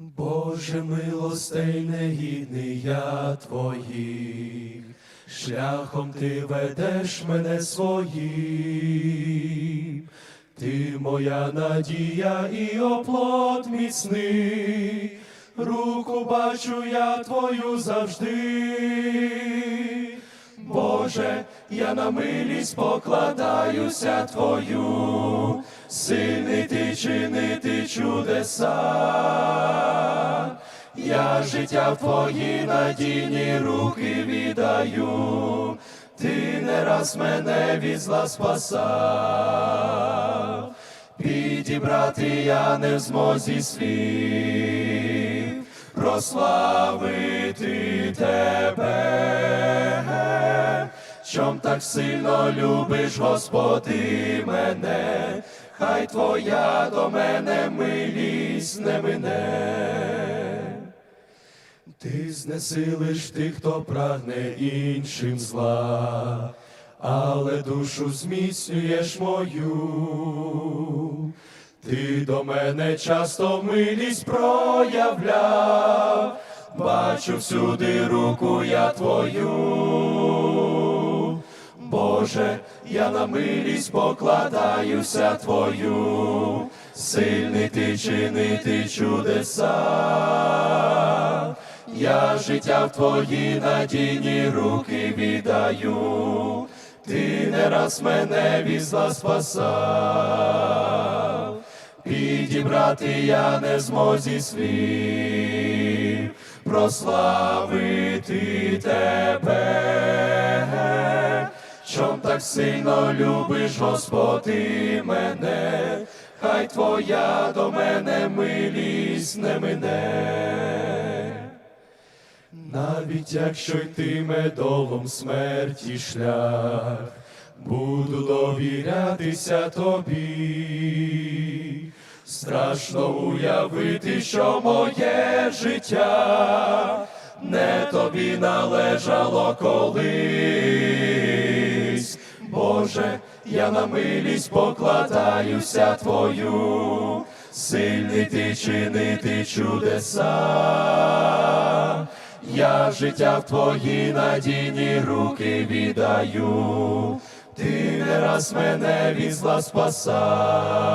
Боже милостей негідний я твоїх, шляхом ти ведеш мене своїм, ти моя надія і оплот міцний, руку бачу я твою завжди. Боже, я на милість покладаюся Твою, сильний ти чинити чудеса. Я життя в твої надійні руки віддаю, ти не раз мене від зла спасав, підібрати я не в змозі слів, прославити тебе, чом так сильно любиш, Господи, мене, хай твоя до мене милість не мине. Ти знесилиш тих, хто прагне іншим зла, але душу зміцнюєш мою. Ти до мене часто милість проявляв, бачу всюди руку я твою. Боже, я на милість покладаюся твою, сильний ти чинити чудеса. Я життя в твої надійні руки віддаю, ти не раз мене від зла спасав, підібрати я не змозі слів, прославити тебе, так сильно любиш, Господи, мене, хай твоя до мене милість не мине. Навіть якщо йтиме долом смерті шлях, буду довірятися тобі. Страшно уявити, що моє життя не тобі належало колись. Боже, я на милість покладаюся твою, сильний ти чинити чудеса. Я життя в твої надійні руки віддаю, ти не раз мене від зла спасав,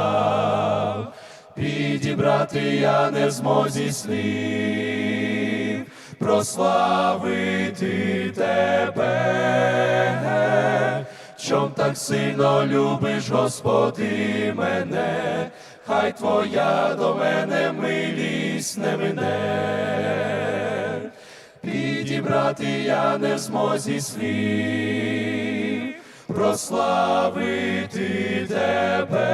підібрати я не в змозі слів, прославити тебе, чом так сильно любиш, Господи, мене, хай твоя до мене милість не мине. Підібрати я не в змозі слів, прославити тебе,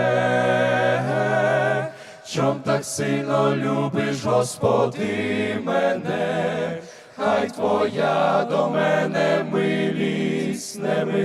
чом так сильно любиш, Господи, мене, хай твоя до мене милість не мине.